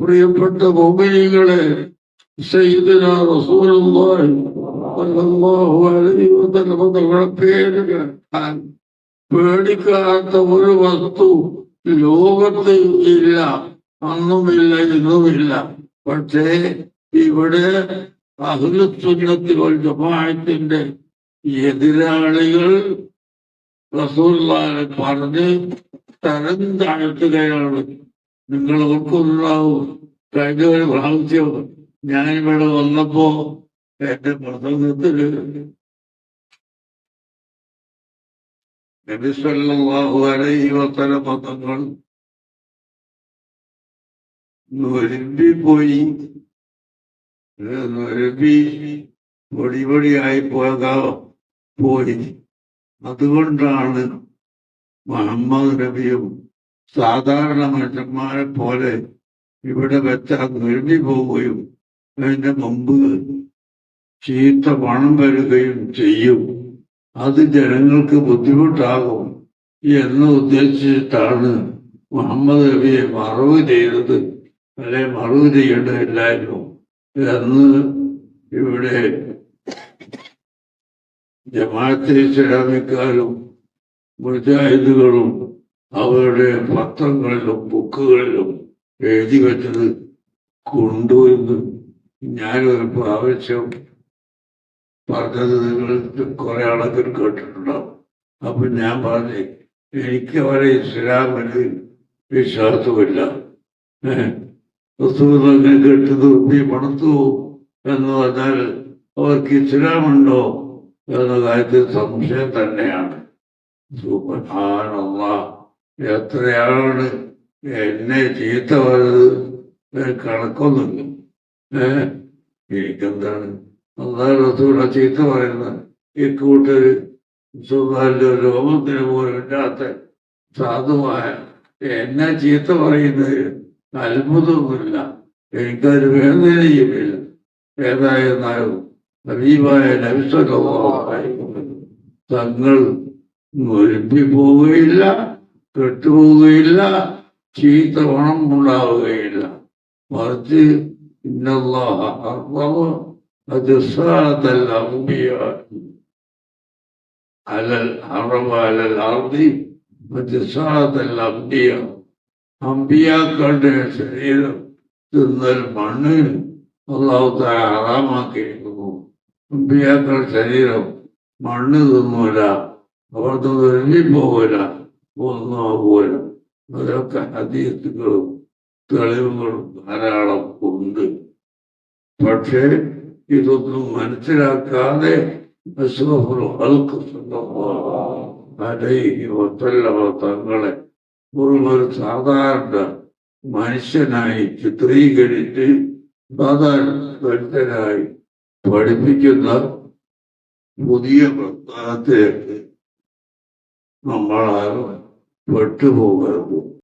പ്രിയപ്പെട്ട ഭൂമികളെ റസൂലുള്ളാഹി പേടിക്കാത്ത ഒരു വസ്തു ലോകത്ത് ഇല്ല അന്നുമില്ല ഇന്നുമില്ല. പക്ഷേ ഇവിടെ അഹുലത്തിൽ ജമാഅത്തിന്റെ എതിരാളികൾ റസൂർ പറഞ്ഞ് തരം താഴ്ത്തുകയാണ്. നിങ്ങൾ ഓർക്കുന്നുണ്ടാവും കഴിഞ്ഞ ഒരു പ്രാവശ്യം ഞാൻ ഇവിടെ വന്നപ്പോ എന്റെ പ്രസംഗത്തിൽ നബിസ്വല്ലാഹു അലൈഹി വസല്ലം നൊരുമ്പി പോയി നൊരുമ്പി പൊടി പൊടിയായി പോകാ പോയി. അതുകൊണ്ടാണ് മുഹമ്മദ് നബിയും സാധാരണ മനുഷ്യന്മാരെ പോലെ ഇവിടെ വെച്ചാൽ നിരുതി പോവുകയും അതിന്റെ മുമ്പ് ചീത്ത പണം വരികയും ചെയ്യും. അത് ജനങ്ങൾക്ക് ബുദ്ധിമുട്ടാകും എന്ന് ഉദ്ദേശിച്ചിട്ടാണ് മുഹമ്മദ് നബിയെ മറവ് ചെയ്തത്. അല്ലെ മറവ് ചെയ്യേണ്ടതില്ലായിരുന്നു എന്ന് ഇവിടെ ജമാഅത്തെ ഇസ്ലാമിക്കാരും മുജാഹിദുകളും അവരുടെ പത്രങ്ങളിലും ബുക്കുകളിലും എഴുതി വെച്ചത് കൊണ്ടുവരുന്നു ഞാനൊരു പ്രാവശ്യം പറഞ്ഞത് നിങ്ങൾ കുറെ ആളൊക്കെ കേട്ടിട്ടുണ്ടാവും. അപ്പൊ ഞാൻ പറഞ്ഞു എനിക്ക് അവരെ ഇസ്ലാമിന് വിശ്വാസമില്ല. ഏഹ് കെട്ട് തുറപ്പി പണത്തു എന്ന് പറഞ്ഞാൽ അവർക്ക് ഇസ്ലാമുണ്ടോ എന്ന കാര്യത്തിൽ സംശയം തന്നെയാണ്. സുബ്ഹാനല്ലാ എത്രയാണ് എന്നെ ചീത്ത പറഞ്ഞത്? കണക്കൊന്നുമില്ല. ഏഹ് എനിക്കെന്താണ്? അന്നാലൂടെ ചീത്ത പറയുന്ന ഈ കൂട്ടർ സുഖാലിന്റെ രോഗത്തിന് പോലും ഇല്ലാത്ത സാധുവായ എന്നെ ചീത്ത പറയുന്നത് അത്ഭുതമൊന്നുമില്ല. എനിക്കത് വേദനയുമില്ല. ഏതായിരുന്നാലും നബീബായ നബിസ്വലായി തങ്ങൾ ഒരുപ്പി പോവുകയില്ല. കെട്ടുപോകുകയില്ല ചീത്ത പണം ഉണ്ടാവുകയില്ല. മറിച്ച് അമ്പിയാക്കളുടെ ശരീരം തിന്നൽ മണ്ണ് അള്ളാഹുത്തായ ഹറാമാക്കിയിരിക്കുന്നു. അമ്പിയാക്കളുടെ ശരീരം മണ്ണ് തിന്നൂല അവർ തിന്നിപ്പോകില്ല പോകൂല പോലും അതൊക്കെ ഹദീസുകളും തെളിവുകളും ധാരാളം ഉണ്ട്. പക്ഷേ ഇതൊന്നും മനസ്സിലാക്കാതെ തങ്ങളെ ഒരു സാധാരണ മനുഷ്യനായി ചിത്രീകരിച്ച് സാധാരണ പഠിപ്പിക്കുന്ന പുതിയ പ്രസ്ഥാനത്തിലേക്ക് मृत्यु होगा वो।